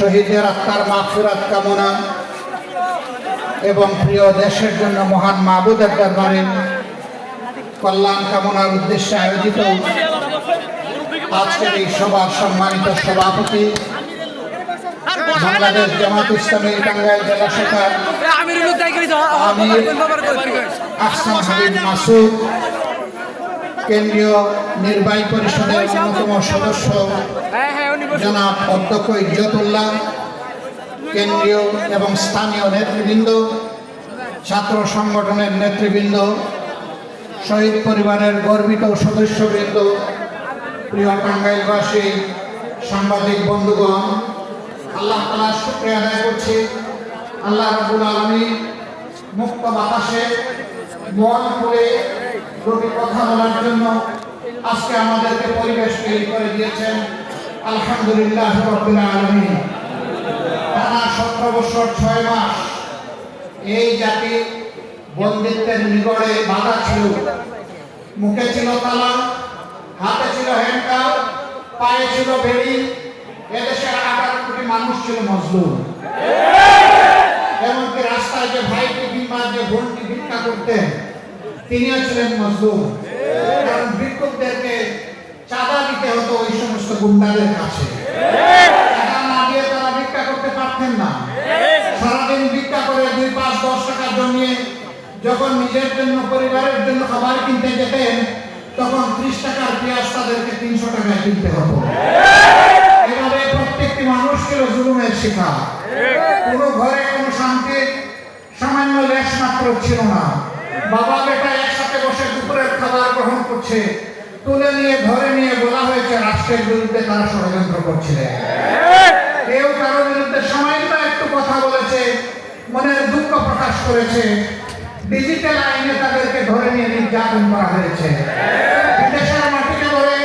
শহীদের আত্মার মাফিরাত কামনা এবং প্রিয় দেশের জন্য মহান মাহবুদের দরবারে কল্যাণ কামনার উদ্দেশ্যে আয়োজিত আজকের এই সভার সম্মানিত সভাপতি বাংলাদেশ জামাত ইসলামী টাঙ্গাইল জেলা শাখার মাসুদ, কেন্দ্রীয় নির্বাহী পরিষদের অন্যতম সদস্য জনাব অধ্যক্ষ ইজ্জতুল্লাহ, কেন্দ্রীয় এবং স্থানীয় নেতৃবৃন্দ, ছাত্র সংগঠনের নেতৃবৃন্দ, শহীদ পরিবারের গর্বিত সদস্যবৃন্দ, প্রিয় টাঙ্গাইলবাসী, সাংবাদিক বন্ধুগণ, আল্লাহ তালা শুক্রিয়া আদায় করছি। আল্লাহ রাবুল আলমী মুক্ত বাতাসে মন দুটি কথা বলার জন্য আজকে আমাদেরকে পরিবেশ তৈরি করে দিয়েছেন। আলহামদুলিল্লাহ আলমী টানা সতেরো বছর ছয় মাস এই জাতি বন্দিত্বের নিগড়ে বাধা ছিল। মুখে ছিল তালা হাতে ছিল হ্যান্ডকাপ, পায়ে ছিল বেড়ি এদেশের আঠারো কোটি মানুষ ছিল মজলুম। এমনকি রাস্তায় যে ভাইটি কিংবা যে বোনটি ভিক্ষা করতেন, তিনিও ছিলেন মজলুম। কারণ ভিক্ষুকদেরকে দিতে ওই সমস্ত গুন্ডাদের কাছে। যখন নিজের জন্য, পরিবারের জন্য খাবার কিনতে যেতেন, তখন ত্রিশ টাকার পেঁয়াজ তাদেরকে তিনশো টাকায় কিনতে হতো। এভাবে প্রত্যেকটি মানুষ ছিল জুলুমের শিকার। কোনো ঘরে কোনো শান্তি, সামান্য লেশ মাত্র ছিল না। বাবা বেটা একসাথে বসে দুপুরের খাবার গ্রহণ করছে। তুলে নিয়ে ধরে নিয়ে বলা হয়েছে, রাষ্ট্রের বিরুদ্ধে তারা ষড়যন্ত্র করছিলেন। কেউ কারও বিরুদ্ধে সামান্য একটু কথা বলেছে, মনের দুঃখ প্রকাশ করেছে। ডিজিটাল আইনে তাদেরকে ধরে নিয়ে নির্যাতন করা হয়েছে। বিদেশের মাটিতে ধরে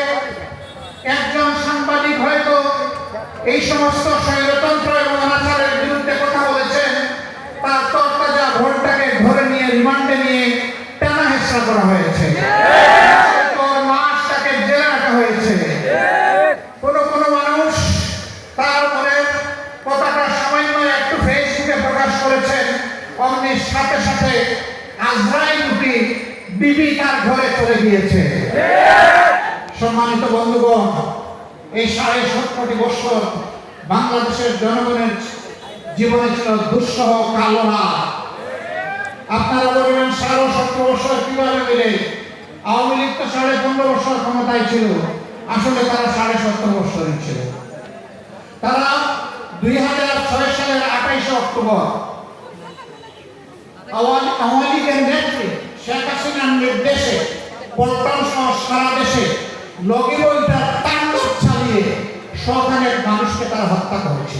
একজন সাংবাদিক হয়তো এই সমস্ত স্বৈরতন্ত্র এবং অনাচারের বিরুদ্ধে কথা বলেছেন, তার তরতাজা ভোটটাকে ধরে নিয়ে, রিমান্ডে নিয়ে টানা হেসরা করা হয়েছে তোর মাস তাকে জেলে রাখা হয়েছে কোন কোন মানুষ তার মনের কথাটা সামান্য একটু ফেসবুকে প্রকাশ করেছেন অমনি সাথে সাথে আজরাইল উঠি বিবি তার ঘরে চলে গিয়েছে। সম্মানিত বন্ধুগণ, এই সাড়ে সত্তরটি বছর বাংলাদেশের জনগণের জীবনে ছিল দুঃসহ কালো রাত আপনারা বলবেন সাড়ে সত্তর বছর কীভাবে মিলে? আওয়ামী লীগ তো সাড়ে পনেরো বছর ক্ষমতায় ছিল। আসলে তারা সাড়ে সত্তর বছরই ছিল। তারা দুই হাজার ছয় সালের আঠাইশে অক্টোবর আওয়ামী লীগের নেত্রী শেখ হাসিনার নির্দেশে পল্টন সহ সারা দেশে লগি বইটা তাণ্ডব চালিয়ে সরকারের মানুষকে তারা হত্যা করেছে।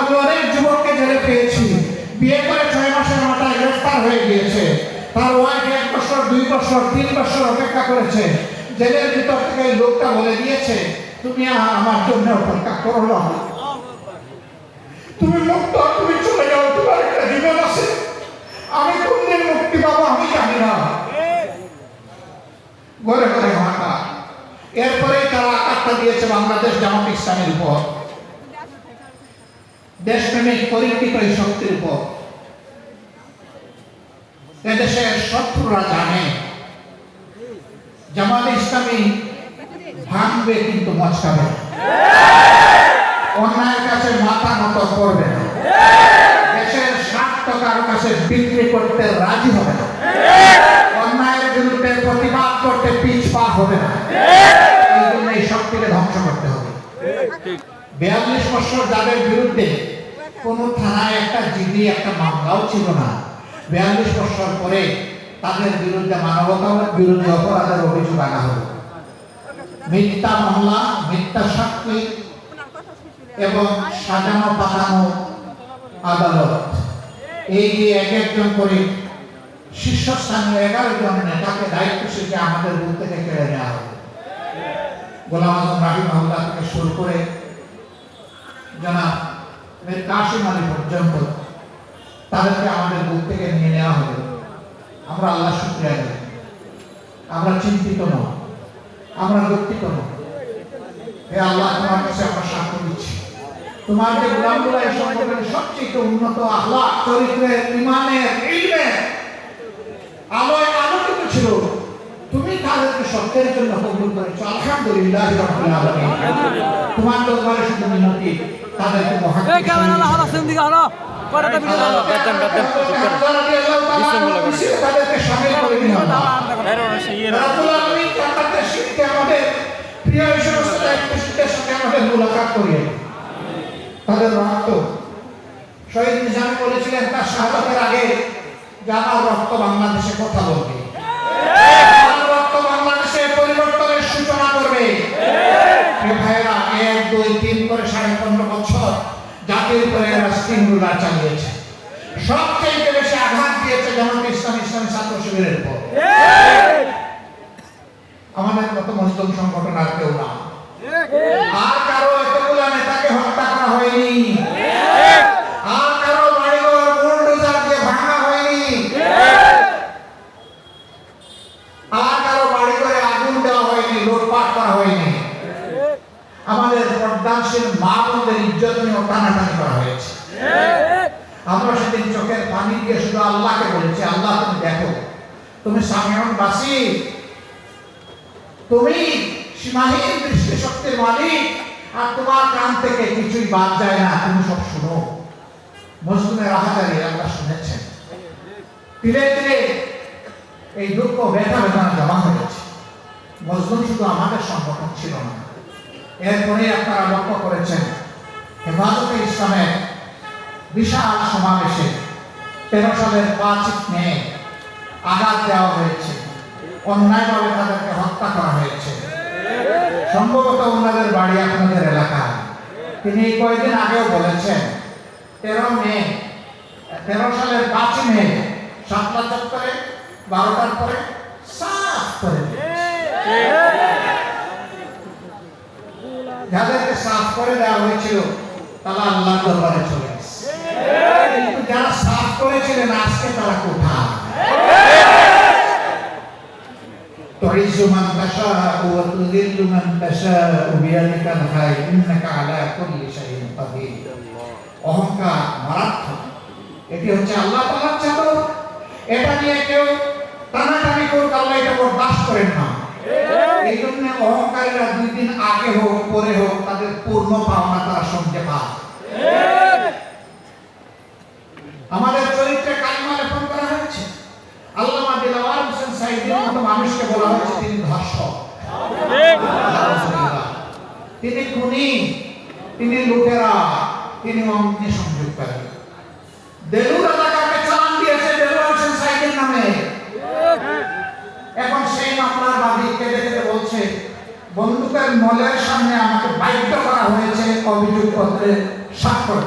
আমি অনেক যুবককে জেলে পেয়েছি। বিয়ে করে ছয় মাসের মাথায় গ্রেফতার হয়ে গিয়েছে। তার ওয়াইফ এক বছর, দুই বছর, তিন বছর অপেক্ষা করেছে। জেলের ভিতর থেকে লোকটা বলে দিয়েছে, তুমি আমার জন্য অপেক্ষা করো না। তুমি মুক্ত, তুমি চলে যাও, তোমার একটা জীবন আছে। আমি কোনদিন মুক্তি পাবো আমি জানি না। ঘরে ঘরে ভাঙা এরপরে তারা আঘাতটা দিয়েছে বাংলাদেশ জামাত ইসলামের উপর। দেশপ্রেমিক পরীক্ষিত এই শক্তির উপর। এদেশের শত্রুরা জানে, জামাত ইসলামী ভাঙবে কিন্তু মচকাবে অন্যায়ের কাছে মাথা নত করবে না। দেশের স্বার্থ কারও কাছে বিক্রি করতে রাজি হবে না। অন্যায়ের বিরুদ্ধে প্রতিবাদ করতে পিছ পা হবে না। এই জন্য এই শক্তিকে ধ্বংস করতে হবে। বিয়াল্লিশ বছর যাদের বিরুদ্ধে কোন থানায় একটা জিডি, একটা মামলাও ছিল না, বিয়াল্লিশ বছর পরে তাদের বিরুদ্ধে মানবতা বিরোধী অপরাধের অভিযোগ আনা হলো। মিথ্যা মামলা, মিথ্যা সাক্ষী এবং সাজানো পাঠানো আদালত। এই যে এক একজন করে শীর্ষস্থানীয় এগারো জন নেতাকে দায়িত্বশীলকে আমাদের বুক থেকে কেড়ে নেওয়া হবে গোলাম আজম রাহি মহল্লা থেকে শুরু করে জনাব মীর কাশিম আলী পর্যন্ত? তাদেরকে আমাদের বুক থেকে নিয়ে নেওয়া হবে। আমরা আল্লাহ শুক্রিয়া দেব আমরা চিন্তিত নয়। আমরা দুঃখিত নয়। হে আল্লাহ, তোমার কাছে আমরা সাক্ষ্য দিচ্ছি। তোমার যে গোলামগুলো এই সম্পর্কে সবচেয়ে উন্নত আহ্লাদ চরিত্রের ইমানের ইলমের আলোয় আলোকিত ছিল, তুমি তাদেরকে সত্যের জন্য কবুল করেছ। আলহামদুলিল্লাহ তোমার দরবারে শুধু মিনতি। তাদেরকে। তাদের রক্ত শহীদ নিজাম বলেছিলেন তার শাহাদাতের আগে যে আমার রক্ত বাংলাদেশে কথা বলবে রক্ত বাংলাদেশে পরিবর্তনের সূচনা করবে ভাইয়েরা এক দুই তিন করে সাড়ে পনেরো বছর জাতির উপরে স্টিমুলার চালিয়েছে। সবচেয়ে বেশি আঘাত দিয়েছে জামাত ইসলাম ইসলামী ছাত্র শিবিরের উপর। আমাদের মতো মুসলিম সংগঠন আর কেউ না। আর কারও এতগুলা নেতাকে হত্যা করা হয়নি। আর কারও বাড়িঘর বুলডোজার ভাঙা হয়নি। আর কারও বাড়িঘরে আগুন দেওয়া হয়নি, লুটপাট করা হয়নি। আমাদের পর্দানশীল মা বোনদের ইজ্জত নিয়ে টানাটানি করা হয়েছে। আমরা সেদিন চোখের পানি দিয়ে শুধু আল্লাহকে বলেছি, আল্লাহ, তুমি দেখো, তুমি সামিয়ন বাসি, তুমি সীমাহীন দৃষ্টি শক্তির মালিক, আর তোমার কান থেকে কিছুই বাদ যায় না, তুমি সব শুনো। মজলুমের আহাজারি আল্লাহ শুনেছেন। ধীরে ধীরে এই দুঃখ ব্যথা বেদনা জমা হয়েছে। মজলুম শুধু আমাদের সংগঠন ছিল না এরপরে আপনারা লক্ষ্য করেছেন হেফাজতে ইসলামের বিশাল সমাবেশে তেরো সালের পাঁচ মে আঘাত দেওয়া হয়েছে। অন্যায়ভাবে তাদেরকে হত্যা করা হয়েছে। সম্ভবত ওনাদের বাড়ি আপনাদের এলাকায়। তিনি কয়েকদিন আগেও বলেছেন, তেরো মে, তেরো সালের পাঁচ মে সাতটা চত্বরে, বারোটার পরে সাফ করে। যাদেরকে সাফ করে দেওয়া হয়েছিল তারা আল্লাহ দরবারে চলে গেছে কিন্তু যারা সাফ করেছিলেন আজকে তারা কোথায় تعز من تشاء وتذل من تشاء بيدك الخير انك على كل شيء قدير অহংকার মারাত্মক এটি হচ্ছে আল্লাহ তাআলার চাদর এটা নিয়ে কেউ টানাটানি করুক আল্লাহ এটা বরদাস্ত করেন না এই! জন্য অহংকারীরা দুই দিন আগে হোক পরে হোক তাদের পূর্ণ পাওনা তারা শুনতে পায়। আমাদের চরিত্রে কালিমা লেপন করা হয়েছে? আল্লামা দিলাওয়ার হোসেন সাইদের মতো মানুষকে বলা হয়েছে তিনি ধর্ষক। তিনি খুনি তিনি লুটেরা তিনি অগ্নি সংযোগকারী দেলুর এলাকাকে চালান দিয়েছে দেলুর হোসেন সাইদের নামে। এখন সেই মামলার বাদী কেঁদে কেঁদে বলছে, বন্দুকের নলের সামনে আমাকে বাধ্য করা হয়েছে অভিযোগ পত্রে স্বাক্ষর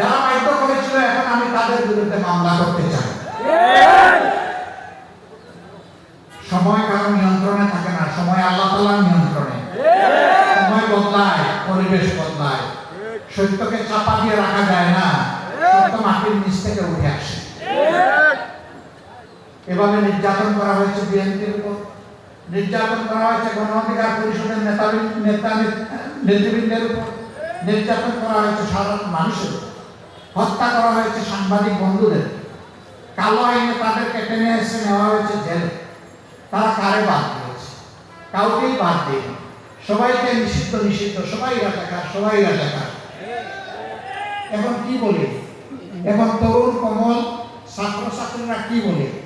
যারা বাধ্য করেছিল, এখন আমি তাদের বিরুদ্ধে মামলা করতে চাই। সময় কারও নিয়ন্ত্রণে থাকে না, সময় আল্লাহ তাআলার নিয়ন্ত্রণে। সময় বদলায়, পরিবেশ বদলায়। সত্যকে চাপা দিয়ে রাখা যায় না, সত্য মাটির নিচ থেকে উঠে আসে। এভাবে নির্যাতন করা হয়েছে বিএনপির উপর। নির্যাতন করা হয়েছে গণ অধিকার পরিষদের নেতা নেতা নেতৃবৃন্দের উপর। নির্যাতন করা হয়েছে সাধারণ মানুষের হত্যা করা হয়েছে সাংবাদিক বন্ধুদের। কালো আইনে তাদেরকে টেনে এসে নেওয়া হয়েছে জেলে। তারা কারে বাদ দিয়েছে? কাউকেই বাদ দেয়নি। সবাইকে নিষিদ্ধ নিষিদ্ধ। সবাই রাজাকার সবাই রাজাকার। এখন কি বলে? এখন তরুণ, কমল ছাত্রছাত্রীরা কি বলে?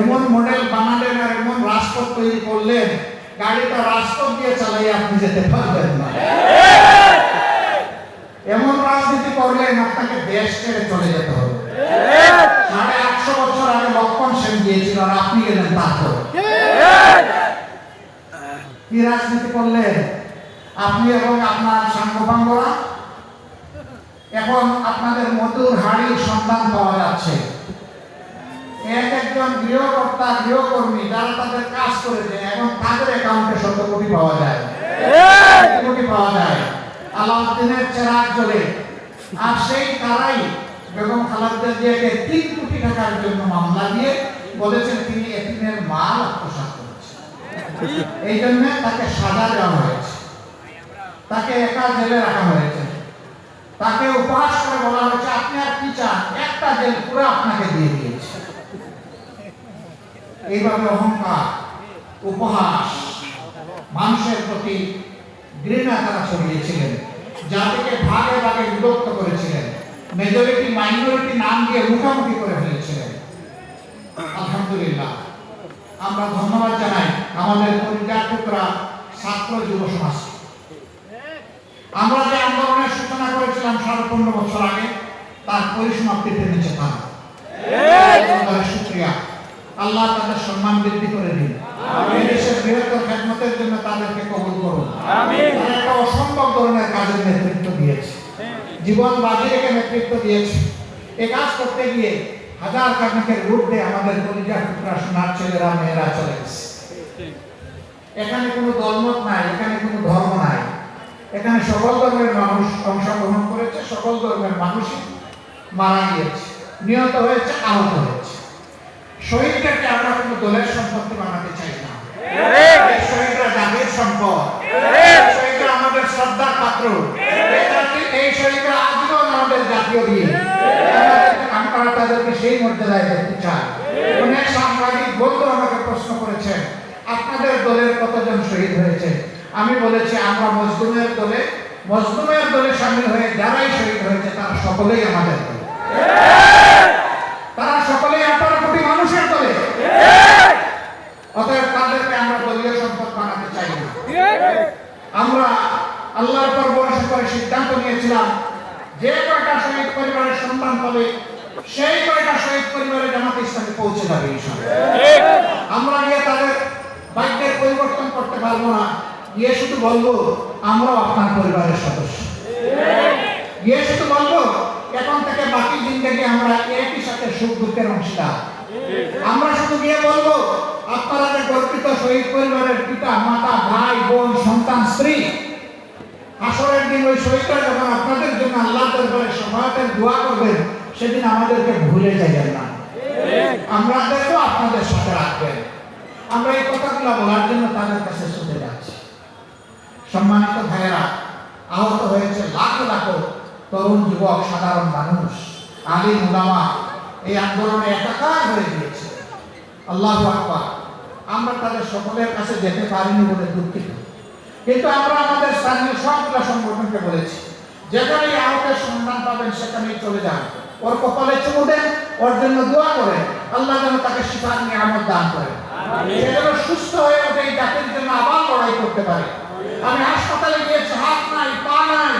এমন মডেল বানালেন আর এমন রাজপথ তৈরি করলেন, গাড়িটা রাজপথ দিয়ে চালাই আপনি যেতে পারবেন না। এমন রাজনীতি করলেন, আপনাকে দেশ ছেড়ে চলে যেতে হবে। সাড়ে আটশো বছর আগে লক্ষণ সেন গিয়েছিল আর আপনি গেলেন তারপর। কি রাজনীতি করলেন? আপনি এবং আপনার সাঙ্গপাঙ্গরা? এখন আপনাদের মধুর হাড়ির সন্ধান পাওয়া যাচ্ছে। এক একজন গৃহকর্তা গৃহকর্মী যারা তাদের কাজ করেছে এবং তাদের অ্যাকাউন্টে শত কোটি পাওয়া যায়। কোটি পাওয়া যায়। আলাউদ্দিনের চেরাগ জ্বলে আর সেই তারাই বেগম খালেদা জিয়াকে তিন কোটি টাকার জন্য মামলা দিয়ে বলেছেন তিনি এতিমের মাল আত্মসাৎ করেছেন। এই জন্য তাকে সাজা দেওয়া হয়েছে। তাকে একা জেলে রাখা হয়েছে। তাকে উপহাস করে বলা হয়েছে আপনি আর কি চান? একটা জেল পুরো আপনাকে দিয়ে দিয়েছে এইভাবে অহংকার উপহাস মানুষের প্রতি ঘৃণা তারা ছড়িয়েছিলেন জাতিকে ভাগে ভাগে বিভক্ত করেছিলেন মেজরিটি মাইনরিটি নাম দিয়ে মুখোমুখি করে ফেলেছিলেন। আলহামদুলিল্লাহ। আমরা ধন্যবাদ জানাই আমাদের পরিবার টুকরা ছাত্র যুব সমাজ। আমরা যে আন্দোলনের সূচনা করেছিলাম সাড়ে পনেরো বছর আগে তার পরিসমাপ্তিতে নিচে তারা। আল্লাহ তাদের সম্মান বৃদ্ধি করে দিন। দেশের বৃহত্তর জন্য তাদেরকে কবুল করুন। তারা একটা অসম্ভব ধরনের কাজের নেতৃত্ব দিয়েছে। জীবন বাজি রেখে নেতৃত্ব দিয়েছে। এ কাজ করতে গিয়ে হাজার ঊর্ধ্বে আমাদের কলিজার টুকরা সোনার ছেলেরা মেয়েরা চলে গেছে। এখানে কোনো দলমত নাই এখানে কোনো ধর্ম নাই। এখানে সকল ধর্মের মানুষ অংশগ্রহণ করেছে সকল ধর্মের মানুষই মারা গিয়েছে। নিহত হয়েছে আহত হয়েছে। শহীদদেরকে আমরা কোনো দলের সম্পত্তি বানাতে চাই না। শহীদরা জাতির সম্পদ। শহীদরা আমাদের শ্রদ্ধার পাত্র। এই শহীদরা আজীবন আমাদের জাতীয় বীর আমরা তাদেরকে সেই মর্যাদায় দেখতে চাই। অনেক সাংবাদিক বন্ধু আমাকে প্রশ্ন করেছেন আপনাদের দলের কতজন শহীদ হয়েছে? আমি বলেছি আমরা মজলুমের দলে মজলুমের দলে সামিল হয়ে যারাই শহীদ হয়েছে তারা সকলেই আমাদের দলে। তারা সকলেই আঠারো কোটি মানুষের দলে। অতএব তাদেরকে আমরা দলীয় সম্পদ বানাতে চাই না। আমরা আল্লাহর পর করে সিদ্ধান্ত নিয়েছিলাম, যে কয়টা শহীদ পরিবারের সন্তান পাবে সেই কয়টা শহীদ পরিবারে জামাতে ইসলামে পৌঁছে যাবে আমরা গিয়ে তাদের ভাগ্যের পরিবর্তন করতে পারব না। গিয়ে শুধু বলব, আমরাও আপনার পরিবারের সদস্য। গিয়ে শুধু বলব এখন থেকে বাকি জিন্দগি আমরা একই সাথে সুখ দুঃখের অংশীদার। আমরা শুধু গিয়ে বলব, আপনারা গর্বিত শহীদ পরিবারের পিতা, মাতা, ভাই, বোন, সন্তান, স্ত্রী, আসরের দিন ওই শহীদরা যখন আপনাদের জন্য আল্লাহ দরবারে সহায়তের দোয়া করবেন, সেদিন আমাদেরকে ভুলে যাবেন না। আমাদেরকেও আপনাদের সাথে রাখবেন। আমরা এই কথাগুলো বলার জন্য তাদের কাছে শুনতে যাচ্ছি। সম্মানিত ভাইয়েরা, আহত হয়েছে লাখ লাখ তরুণ যুবক সাধারণ মানুষ আলী মুলামা এই আন্দোলনে একাকার হয়ে গিয়েছে। আল্লাহ আকবার। আমরা তাদের সকলের কাছে যেতে পারিনি বলে দুঃখিত। কিন্তু আমরা আমাদের স্থানীয় সবগুলো সংগঠনকে বলেছি যেখানেই আহতের সন্ধান পাবেন সেখানেই চলে যান। ওর কপালে চুমু দেন ওর জন্য দোয়া করে আল্লাহ যেন তাকে শিফার নিয়ামত দান করে সে যেন সুস্থ হয়ে ওঠে এই জাতির জন্য আবার লড়াই করতে পারে। আমি হাসপাতালে গিয়েছি হাত নাই পা নাই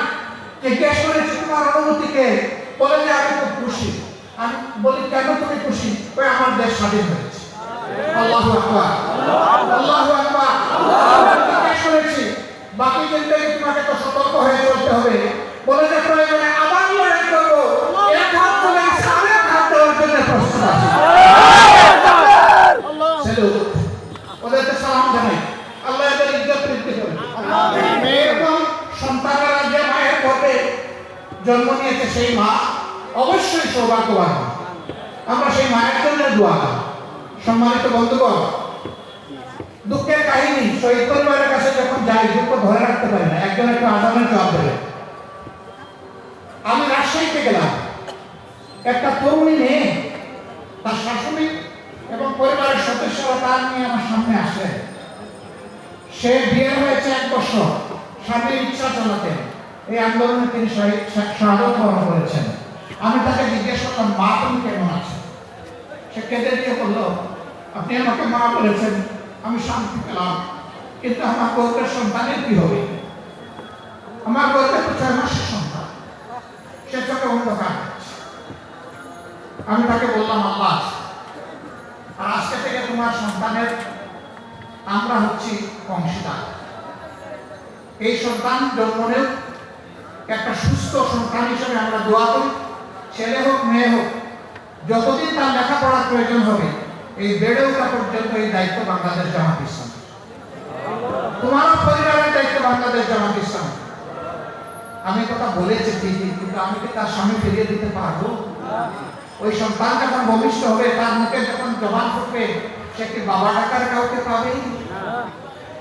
জিজ্ঞেস করেছি তোমার অনুভূতিকে বলে যে আমি খুব খুশি। আমি বলি কেন তুমি খুশি? ওই আমার দেশ স্বাধীন হয়েছে। আল্লাহু আকবার। আল্লাহু আকবার। বাকি তোমাকে তো সতর্ক হয়ে চলতে হবে। বলে যে প্রয়োজনে আবার লড়াই করব। এক হাত তুলে সাড়ে হাত দেওয়ার জন্য প্রস্তুত আছি সেই মা, অবশ্যই সৌভাগ্যবান। আমরা সেই মায়ের জন্য দোয়া। সম্মানিত বন্ধুগণ, দুঃখের কাহিনী, শহীদ পরিবারের কাছে যখন যাই, দুঃখ ধরে রাখতে পারি না। একজন একটু আদানের জবাব দেবে। আমি রাজশাহীতে গেলাম। একটা তরুণী মেয়ে, তার শাশুড়ি এবং পরিবারের সদস্যরা তার নিয়ে আমার সামনে আসলেন সে বিয়ে হয়েছে এক বছর, স্বামীর ইচ্ছা চালাতেন এই আন্দোলনে তিনি শহীদ- শাহাদত বরণ করেছেন। আমি তাকে জিজ্ঞেস করলাম, মা, তুমি কেমন আছো? সে কেঁদে দিয়ে বলল, আপনি আমাকে মা বলেছেন, আমি শান্তি পেলাম। কিন্তু আমার গর্বের সন্তানের কি হবে? আমার গর্বের তো ছয় মাসের সন্তান। সে চোখে অন্ধকার আমি তাকে বললাম আল্লাহ আর আজকে থেকে তোমার সন্তানের আমরা হচ্ছি অংশীদার এই সন্তান জন্ম একটা সুস্থ সন্তান হিসেবে আমরা দোয়া করি। ছেলে হোক, মেয়ে হোক, যতদিন তার লেখাপড়ার প্রয়োজন হবে, এই বেড়ে ওঠা পর্যন্ত এই দায়িত্ব বাংলাদেশ জামাত ইসলাম। তোমার পরিবারের দায়িত্ব বাংলাদেশ জামাত ইসলাম। আমি কথা বলেছি ঠিকই, কিন্তু আমি কি তার স্বামী ফিরিয়ে দিতে পারব? ওই সন্তান যখন ভবিষ্য হবে, তার মুখে যখন জবান ফুটবে, সে কি বাবা ডাকার কাউকে পাবে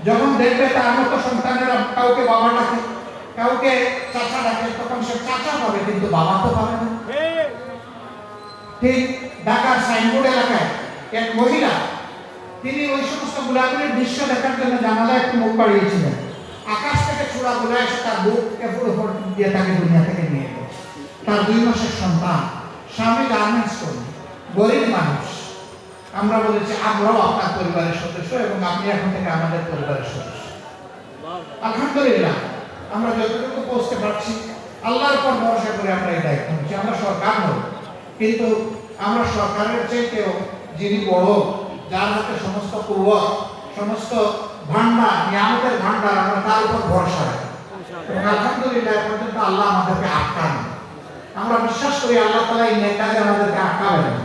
যখন দেখবে তার মতো সন্তানেরা কাউকে বাবা ডাকে কাউকে চাচা ডাকে, তখন সে চাচা পাবে কিন্তু বাবা তো পাবে না। ঠিক ঢাকার সাইনবোর্ড এলাকায় এক মহিলা, তিনি ওই সমস্ত গোলাগুলির দৃশ্য দেখার জন্য জানালা একটু মুখ বাড়িয়েছিলেন। আকাশ থেকে ছোড়া গোলা এসে তার বুককে পুরো দিয়ে তাকে দুনিয়া থেকে নিয়ে গেল তার দুই মাসের সন্তান, স্বামী গার্মেন্টস কর্মী গরিব মানুষ। আমরা বলেছি, আমরাও আপনার পরিবারের সদস্য এবং আপনি এখন থেকে আমাদের পরিবারের সদস্য। আলহামদুলিল্লাহ। আমরা যতটুকু পৌঁছতে পারছি, আল্লাহর উপর ভরসা করে আমরা এই দায়িত্ব নিচ্ছি। আমরা সরকার নই। কিন্তু আমরা সরকারের চাইতেও যিনি বড়, যার হাতে সমস্ত কুয়ত সমস্ত ভান্ডার নিয়ামতের ভান্ডার আমরা তার উপর ভরসা রাখি। আলহামদুলিল্লাহ পর্যন্ত আল্লাহ আমাদেরকে আটকান। আমরা বিশ্বাস করি আল্লাহ তালা এই নেতাকে আমাদেরকে আটকাবেন।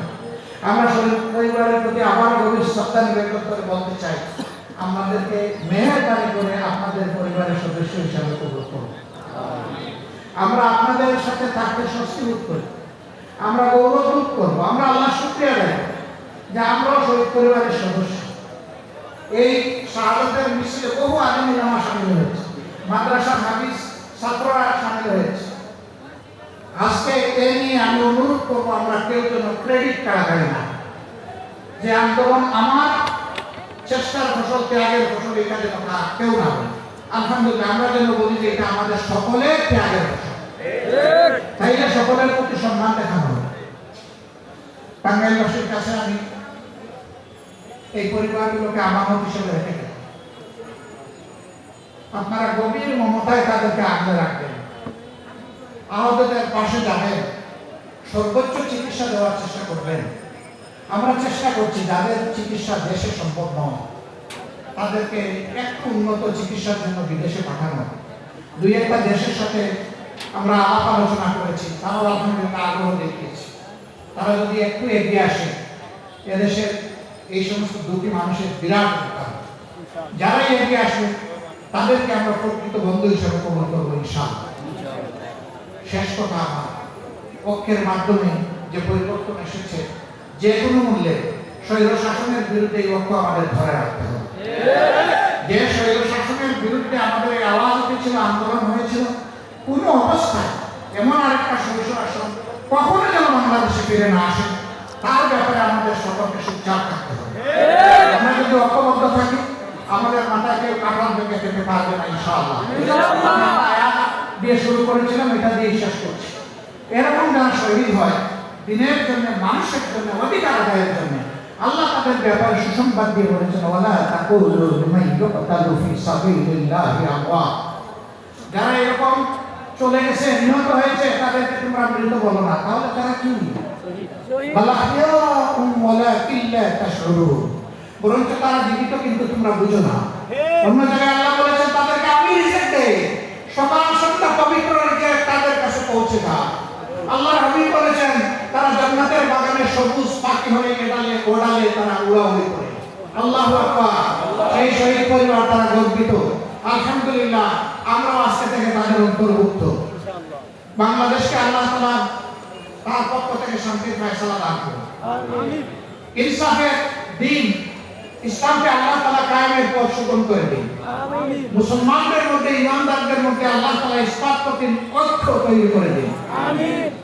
আমরা শরীর পরিবারের প্রতি আবার গভীর শ্রদ্ধা নিবেদন করে বলতে চাই। আমাদেরকে মেহরবানি করে আপনাদের পরিবারের সদস্য হিসাবে কবুল করুন। আমরা আপনাদের সাথে থাকতে স্বস্তি বোধ করি। আমরা গৌরব বোধ করব। আমরা আল্লাহ শুক্রিয়া দেয় যে আমরাও শহীদ পরিবারের সদস্য। এই শাহাদতের মিছিলে বহু আগামী নামা সামিল হয়েছে। মাদ্রাসার হাফিজ, ছাত্ররা সামিল হয়েছে। আজকে এ নিয়ে আমি অনুরোধ করব, আমরা কেউ যেন ক্রেডিট কাড়াকাড়ি না। যে আন্দোলন আমার চেষ্টার ফসল, ত্যাগের ফসল, এটা যেন কা- কেউ না আলহামদুলিল্লাহ, আমরা যেন বলি যে এটা আমাদের সকলের ত্যাগের ফসল। সকলের প্রতি সম্মান দেখানো কাছে আমি এই পরিবারগুলোকে আমানত হিসেবে রেখে আপনারা গভীর মমতায় তাদেরকে আগলে রাখবেন। আহতদের পাশে যাবেন। সর্বোচ্চ চিকিৎসা দেওয়ার চেষ্টা করবেন। আমরা চেষ্টা করছি, যাদের চিকিৎসা দেশে সম্ভব নয়, তাদেরকে একটু উন্নত চিকিৎসার জন্য বিদেশে পাঠানো। দুই একটা দেশের সাথে আমরা আলাপ আলোচনা করেছি, তারাও আলহামদুলিল্লাহ আগ্রহ দেখিয়েছে। তারা যদি একটু এগিয়ে আসে, এদেশের এই সমস্ত দুটি মানুষের বিরাট উপকার। যারা এগিয়ে আসে তাদেরকে আমরা প্রকৃত বন্ধু হিসেবে কবল করব ইনশাআল্লাহ। শেষ কথা আমার, পক্ষের মাধ্যমে যে পরিবর্তন এসেছে যে কোনো মূল্যে স্বৈর শাসনের বিরুদ্ধে এই পক্ষ আমাদের ধরে রাখতে হবে। যে স্বৈর শাসনের বিরুদ্ধে আমাদের এই আওয়াজ উঠেছিল আন্দোলন হয়েছিল কোন অবস্থায় এমন আরেকটা স্বৈর শাসন কখনো যেন বাংলাদেশে ফিরে না আসে তার ব্যাপারে আমাদের সকলকে সুচাপ থাকতে হবে। আমরা যদি ঐক্যবদ্ধ থাকি আমাদের মাথায় কেউ কাটাল ভেঙে যেতে পারবে না ইনশাআল্লাহ। আয়াত দিয়ে শুরু করেছিলাম এটা দিয়ে শেষ করছি। এরকম যারা শহীদ হয় দিনের জন্য, মানুষের জন্য, অধিকার আদায়ের জন্য। আল্লাহ তাদের ব্যাপারে সুসংবাদ দিয়ে বলেছেন যারা এরকম চলে গেছে, নিহত হয়েছে, তাদেরকে তোমরা মৃত বলো না। তাহলে তারা কি? জীবিত, কিন্তু তোমরা বুঝো না। সকাল তাদের কাছে পৌঁছে দাও। আল্লাহ হাবিব বলেছেন তারা জান্নাতের বাগানে সবুজ পাখি হয়ে এডালে ওড়ালে তারা উড়াউড়ি করে আল্লাহু আকবার। সেই শহীদ পরিবার তারা গর্বিত। আলহামদুলিল্লাহ আমরাও আজকে থেকে তাদের অন্তর্ভুক্ত। বাংলাদেশকে আল্লাহ তাআলা তার পক্ষ থেকে শান্তির ফয়সালা দান করুন। ইনসাফের দিন ইসলামকে আল্লাহ তাআলা কায়েমের পথ সুগম করে দিন। মুসলমানদের মধ্যে ইমানদারদের মধ্যে আল্লাহ তাআলা ইসলাম প্রতি ঐক্য তৈরি করে দিন।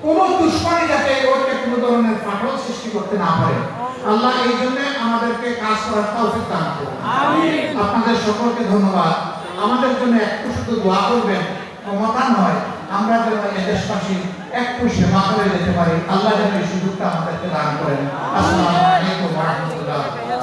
কোন দুশ্মনী যাতে ওকে কোনো ধরনের ফাটল সৃষ্টি করতে না পারে। আল্লাহ এই জন্য আমাদেরকে কাজ করার তৌফিক দান করুন। আপনাদের সকলকে ধন্যবাদ। আমাদের জন্য একটু শুধু দোয়া করবেন ক্ষমতা নয়। আমরা যেন দেশবাসী একটু সেবা করে যেতে পারি। আল্লাহ যেন এই সুযোগটা আমাদেরকে দান করেন। আসসালামু আলাইকুম